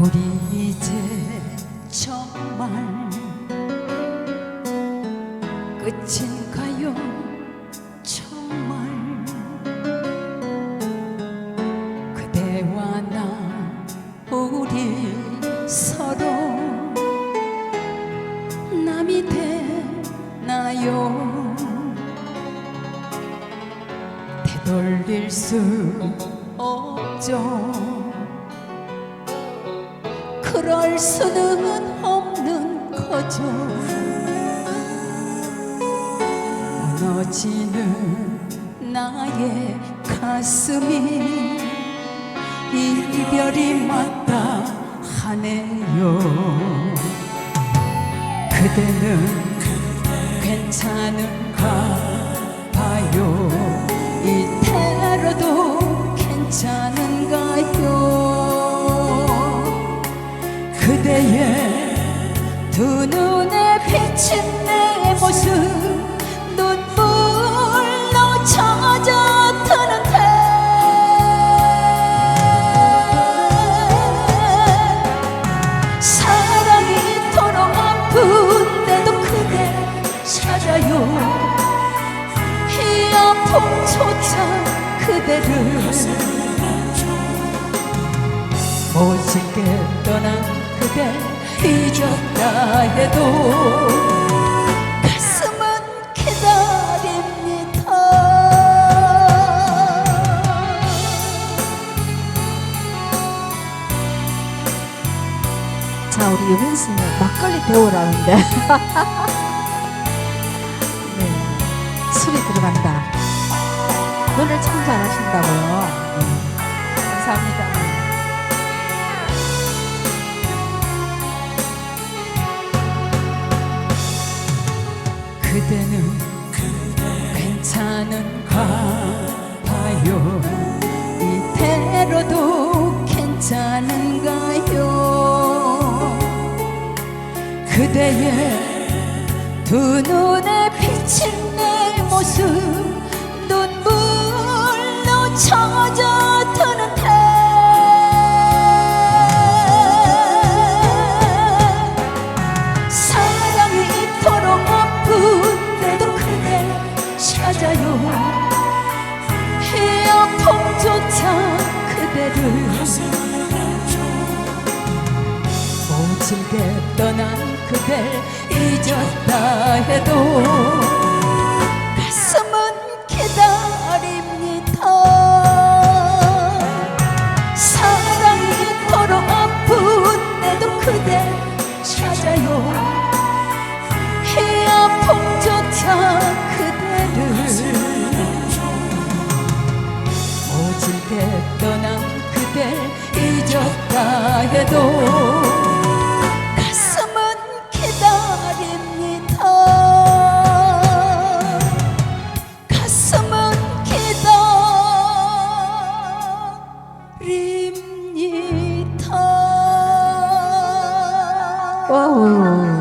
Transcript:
우리 이제 정말 끝인가요? 정말 그대와 나 우리 서로 남이 되나요? 되돌릴 수 없죠. 그럴 수는 없는 거죠. 무너지는 나의 가슴이 이별이 맞다 하네요. 그대는 괜찮은가 봐요. 이대로도 괜찮은 그대의 두 눈에 비친 내 모습 눈물로 젖어 드는데 사랑이 이토록 아픈데도 그대 찾아요. 이 아픔조차 그대를 오직게 떠난 그대 잊었다 해도 가슴은 기다립니다 자, 우리 유빈 씨는 막걸리 데우라는데. 네. 술이 들어간다. 노래 참 잘하신다고요. 네. 감사합니다. 그대는 괜찮은가 봐요. 이대로도 괜찮은가요? 그대의 두 눈에 비친 내 모습 오질게 떠난 그댈 잊었다 해도 해도 가슴은 기다립니다 가슴은 기다립니다 와우.